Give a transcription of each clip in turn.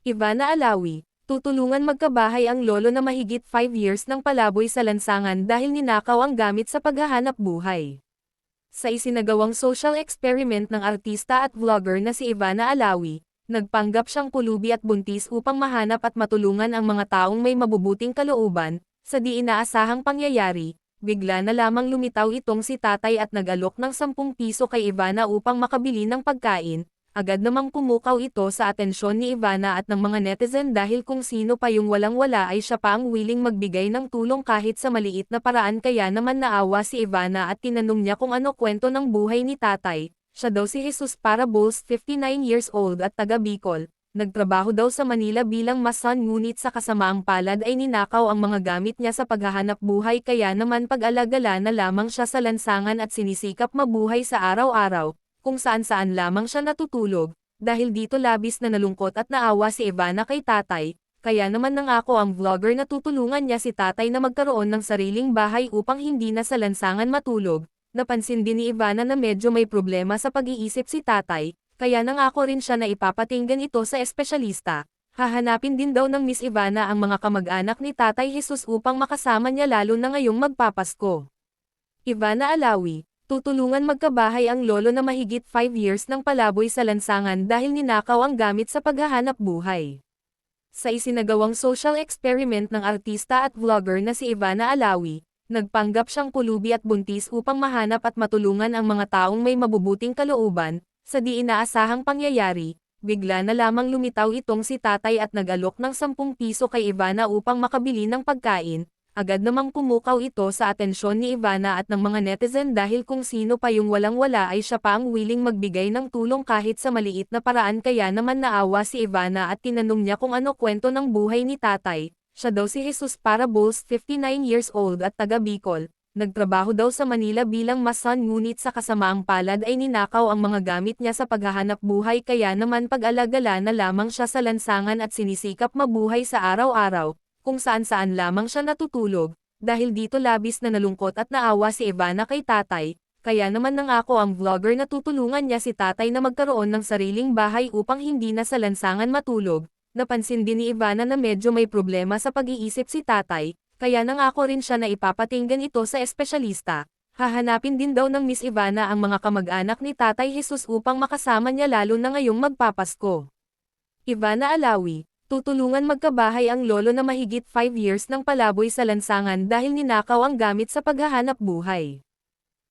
Ivana Alawi, tutulungan magkabahay ang lolo na mahigit 5 years ng palaboy sa lansangan dahil ninakaw ang gamit sa paghahanap buhay. Sa isinagawang social experiment ng artista at vlogger na si Ivana Alawi, nagpanggap siyang pulubi at buntis upang mahanap at matulungan ang mga taong may mabubuting kalooban, sa di inaasahang pangyayari, bigla na lamang lumitaw itong si tatay at nag-alok ng 10 piso kay Ivana upang makabili ng pagkain, agad namang pumukaw ito sa atensyon ni Ivana at ng mga netizen dahil kung sino pa yung walang-wala ay siya pa ang willing magbigay ng tulong kahit sa maliit na paraan kaya naman naawa si Ivana at tinanong niya kung ano kwento ng buhay ni tatay, siya daw si Jesus Parables 59 years old at taga Bicol, nagtrabaho daw sa Manila bilang mason ngunit sa kasamaang palad ay ninakaw ang mga gamit niya sa paghahanap buhay kaya naman pag-alagala na lamang siya sa lansangan at sinisikap mabuhay sa araw-araw, kung saan-saan lamang siya natutulog, dahil dito labis na nalungkot at naawa si Ivana kay tatay, kaya naman nangako ang vlogger na tutulungan niya si tatay na magkaroon ng sariling bahay upang hindi na sa lansangan matulog. Napansin din ni Ivana na medyo may problema sa pag-iisip si tatay, kaya nangako rin siya na ipapatinggan ito sa espesyalista. Hahanapin din daw ng Miss Ivana ang mga kamag-anak ni Tatay Jesus upang makasama niya lalo na ngayong magpapasko. Ivana Alawi, tutulungan magkabahay ang lolo na mahigit 5 years ng palaboy sa lansangan dahil ninakaw ang gamit sa paghahanap buhay. Sa isinagawang social experiment ng artista at vlogger na si Ivana Alawi, nagpanggap siyang pulubi at buntis upang mahanap at matulungan ang mga taong may mabubuting kalooban, sa di inaasahang pangyayari, bigla na lamang lumitaw itong si tatay at nag-alok ng 10 piso kay Ivana upang makabili ng pagkain, agad namang pumukaw ito sa atensyon ni Ivana at ng mga netizen dahil kung sino pa yung walang-wala ay siya pa ang willing magbigay ng tulong kahit sa maliit na paraan kaya naman naawa si Ivana at tinanong niya kung ano kwento ng buhay ni tatay, siya daw si Jesus Parables 59 years old at taga Bicol, nagtrabaho daw sa Manila bilang mason ngunit sa kasamaang palad ay ninakaw ang mga gamit niya sa paghahanap buhay kaya naman pag-alagala na lamang siya sa lansangan at sinisikap mabuhay sa araw-araw, kung saan-saan lamang siya natutulog, dahil dito labis na nalungkot at naawa si Ivana kay tatay, kaya naman nangako ang vlogger na tutulungan niya si tatay na magkaroon ng sariling bahay upang hindi na sa lansangan matulog. Napansin din ni Ivana na medyo may problema sa pag-iisip si tatay, kaya nangako rin siya na ipapatinggan ito sa espesyalista. Hahanapin din daw ng Miss Ivana ang mga kamag-anak ni Tatay Jesus upang makasama niya lalo na ngayong magpapasko. Ivana Alawi, tutulungan magkabahay ang lolo na mahigit 5 years ng palaboy sa lansangan dahil ninakaw ang gamit sa paghahanap buhay.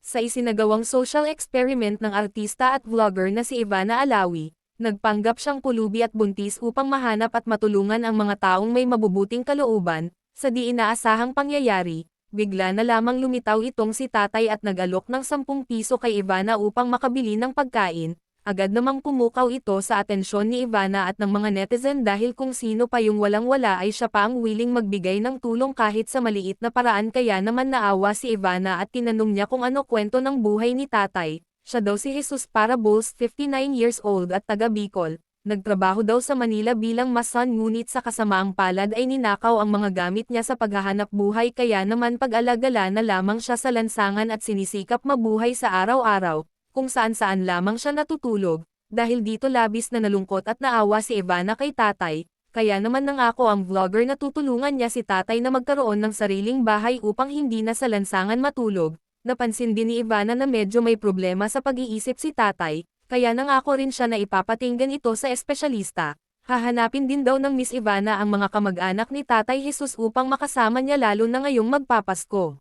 Sa isinagawang social experiment ng artista at vlogger na si Ivana Alawi, nagpanggap siyang pulubi at buntis upang mahanap at matulungan ang mga taong may mabubuting kalooban, sa di inaasahang pangyayari, bigla na lamang lumitaw itong si tatay at nag-alok ng 10 piso kay Ivana upang makabili ng pagkain, agad namang pumukaw ito sa atensyon ni Ivana at ng mga netizen dahil kung sino pa yung walang-wala ay siya pa ang willing magbigay ng tulong kahit sa maliit na paraan kaya naman naawa si Ivana at tinanong niya kung ano kwento ng buhay ni tatay, siya daw si Jesus Parables 59 years old at taga Bicol, nagtrabaho daw sa Manila bilang mason ngunit sa kasamaang palad ay ninakaw ang mga gamit niya sa paghahanap buhay kaya naman pag-alagala na lamang siya sa lansangan at sinisikap mabuhay sa araw-araw, kung saan-saan lamang siya natutulog, dahil dito labis na nalungkot at naawa si Ivana kay tatay, kaya naman nangako ang vlogger na tutulungan niya si tatay na magkaroon ng sariling bahay upang hindi na sa lansangan matulog, Napansin din ni Ivana na medyo may problema sa pag-iisip si tatay, kaya nangako rin siya na ipapatinggan ito sa espesyalista. Hahanapin din daw ng Miss Ivana ang mga kamag-anak ni Tatay Jesus upang makasama niya lalo na ngayong magpapasko.